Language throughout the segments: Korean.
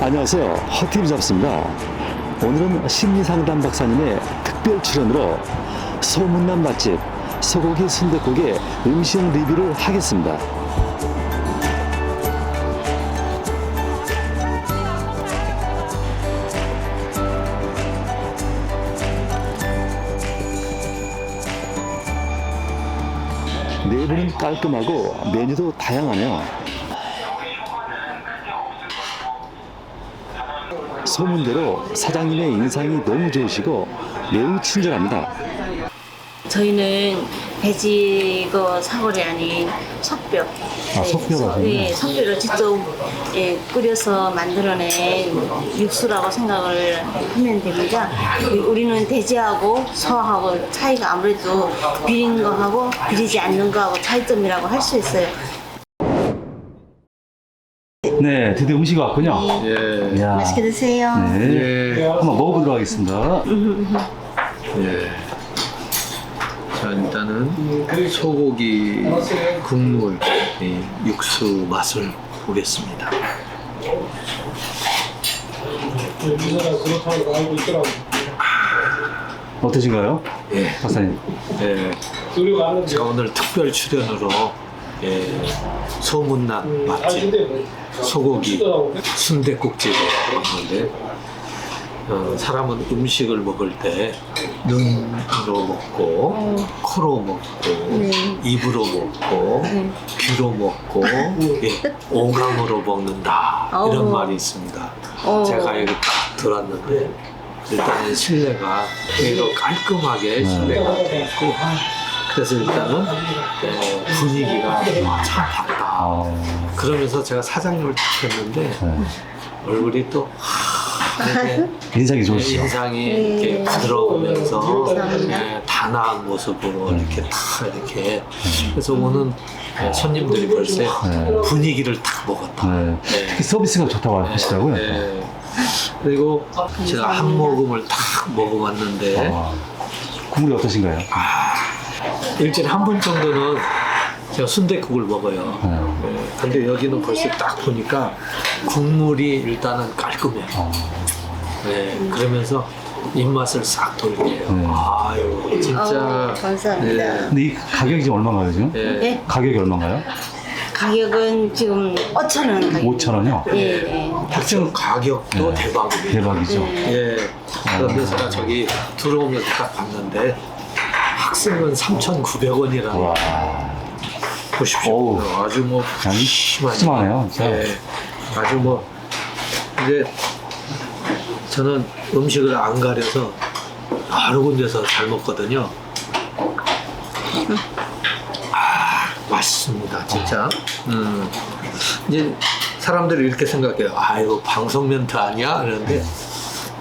안녕하세요. 허티비 잡습니다. 오늘은 심리상담 박사님의 특별 출연으로 소문난 맛집 소고기 순댓국의 음식 리뷰를 하겠습니다. 내부는 깔끔하고 메뉴도 다양하네요. 소문대로 사장님의 인상이 너무 좋으시고 매우 친절합니다. 저희는 돼지 그 사골이 아닌 석뼈. 아, 석뼈가. 네, 석뼈를 직접 예, 끓여서 만들어낸 육수라고 생각을 하면 됩니다. 우리는 돼지하고 소하고 차이가 아무래도 비린 거하고 비리지 않는 거하고 차이점이라고 할 수 있어요. 네, 드디어 음식이 왔군요. 예. 이야. 맛있게 드세요. 네. 예. 한번 먹어보도록 하겠습니다. 예. 자, 일단은 소고기 국물 이 육수 맛을 보겠습니다. 어떠신가요? 예. 박사님. 예. 제가 오늘 특별 출연으로 예, 소문난 맛집 소고기 순댓국집에 왔는데 어, 사람은 음식을 먹을 때 눈으로 먹고 코로 먹고 네. 입으로 먹고 네. 귀로 먹고 예, 오감으로 먹는다 이런 어우. 말이 있습니다. 어. 제가 여기 딱 들어왔는데 일단은 실내가 되게 깔끔하게 실내가 돼 있고 그래서 일단은 어, 분위기가 참 밝다. 아, 그러면서 제가 사장님을 딱 뵀는데 네. 얼굴이 또 하, 이렇게 인상이 좋으시죠? 인상이 네. 이렇게 부드러우면서. 예, 단아한 모습으로 이렇게 다 이렇게 그래서 오는 예, 손님들이 벌써 네. 분위기를 딱 먹었다. 네. 네. 서비스가 좋다고 하시더라고요. 네. 그리고 제가 한 모금을 딱 먹어봤는데 아, 국물이 어떠신가요? 일주일에 한 번 정도는 제가 순댓국을 먹어요. 네. 네, 근데 여기는 벌써 딱 보니까 국물이 일단은 깔끔해요. 아, 네, 그러면서 입맛을 싹 돌게요. 네. 아유, 진짜. 아우, 감사합니다. 네. 근데 이 가격이 지금 얼마인가요, 지금? 네. 네. 가격이 얼마인가요? 가격은 지금 5천 원 가격. 5,000원이요? 예, 예. 학생 가격도 네. 대박이에요. 대박이죠. 예. 그런데 제가 저기 들어오면서 딱 봤는데 학생은 3,900원이라는 와, 보십시오. 어우. 아주 뭐 양이. 푸짐하네요, 진짜. 예. 아주 뭐 이제 저는 음식을 안 가려서 여러 군데서 잘 먹거든요. 아 맛있습니다, 진짜. 음. 이제 사람들이 이렇게 생각해요. 아 이거 방송 멘트 아니야? 그런데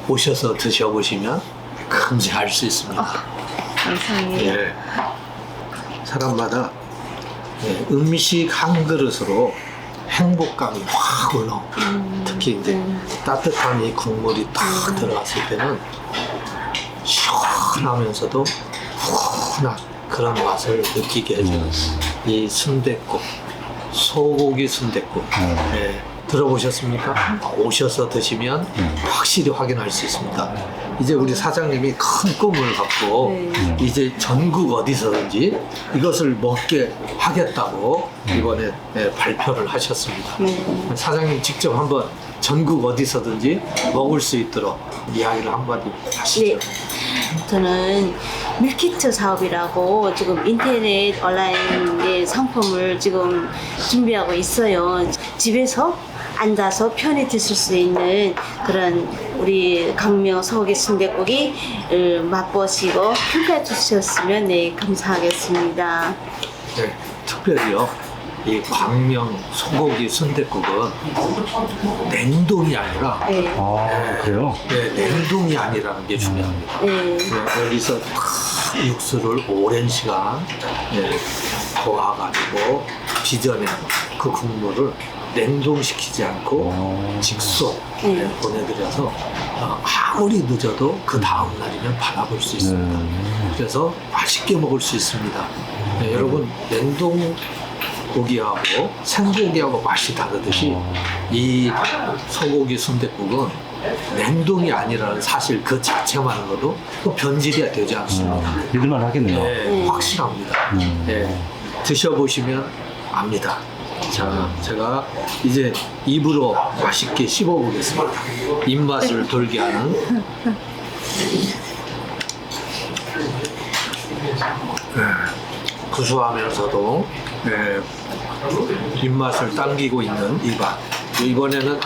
오셔서 드셔보시면 금세 알 수 있습니다. 감사합니다. 예. 사람마다 예, 음식 한 그릇으로 행복감이 확 올라오. 특히 이제 따뜻한 이 국물이 탁 들어갔을 때는 시원하면서도 훈한 그런 맛을 느끼게 해주는 이 순댓국, 소고기 순댓국. 네. 예, 들어보셨습니까? 오셔서 드시면 확실히 확인할 수 있습니다. 이제 우리 사장님이 큰 꿈을 갖고 네. 이제 전국 어디서든지 이것을 먹게 하겠다고 이번에 예, 발표를 하셨습니다. 네. 사장님 직접 한번 전국 어디서든지 먹을 수 있도록 이야기를 한마디 하시죠. 네. 저는 밀키트 사업이라고 지금 인터넷 온라인의 상품을 지금 준비하고 있어요. 집에서 앉아서 편히 드실 수 있는 그런 우리 강명 소고기 순댓국이 을 맛보시고 평가해 주셨으면 네 감사하겠습니다. 네, 특별히요. 이 광명 소고기 순댓국은 냉동이 아니라 네. 아, 그래요? 네, 냉동이 아니라는 게 중요합니다. 네. 네, 여기서 탁 육수를 오랜 시간 네, 고아가지고 빚어낸 그 국물을 냉동시키지 않고 어. 직속 네. 네, 보내드려서 어, 아무리 늦어도 그 다음 날이면 받아볼 수 있습니다. 네. 그래서 맛있게 먹을 수 있습니다. 네, 여러분 냉동 고기하고 생고기하고 맛이 다르듯이 어. 이 소고기 순댓국은 냉동이 아니라는 사실 그 자체만으로도 또 변질이 되지 않습니다. 어, 믿을만 하겠네요. 네, 확실합니다. 음. 네, 드셔보시면 압니다. 자, 제가 이제 입으로 맛있게 씹어보겠습니다. 입맛을 돌게 하는. 네, 구수하면서도 네, 입맛을 당기고 있는 이 맛. 이번에는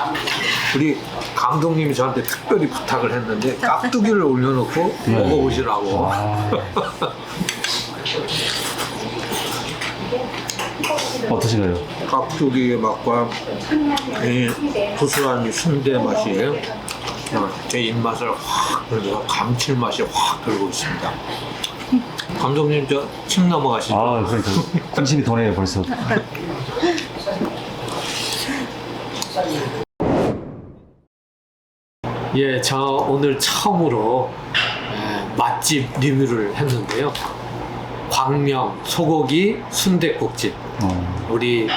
우리 감독님이 저한테 특별히 부탁을 했는데 깍두기를 올려놓고 네. 먹어보시라고. 아. 어떠신가요? 깍두기의 맛과 이 구수한 이 순대 맛이 어, 제 입맛을 확 들면서 감칠맛이 확 들고 있습니다. 감독님 저 침 넘어가시죠. 아, 그러니까 군침이 도네요 벌써. 예, 저 오늘 처음으로 에, 맛집 리뷰를 했는데요. 광명 소고기 순대국집 어, 우리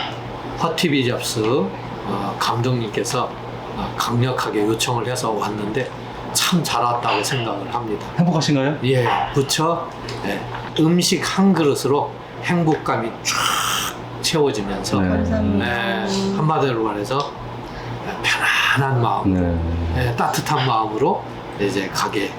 허티비 잡스 어, 감독님께서 어, 강력하게 요청을 해서 왔는데 참 잘 왔다고 생각을 합니다. 행복하신가요? 예, 부처 예, 음식 한 그릇으로 행복감이 쫙 채워지면서 네. 감사합니다. 예, 한마디로 말해서 편안한 마음, 네. 예, 따뜻한 마음으로 이제 가게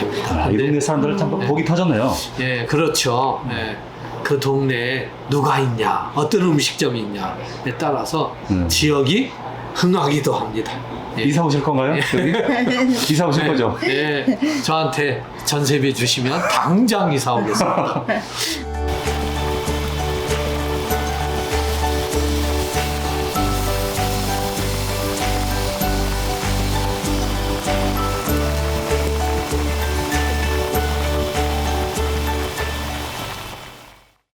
됩니다. 아, 이 동네 사람들은 참 복이 터졌네요. 예, 그렇죠. 예, 그 동네에 누가 있냐, 어떤 음식점이 있냐에 따라서 음. 지역이 흥하기도 합니다. 예. 이사 오실 건가요? 여기? 이사 오실 거죠? 예, 저한테 전세비 주시면 당장 이사 오겠습니다.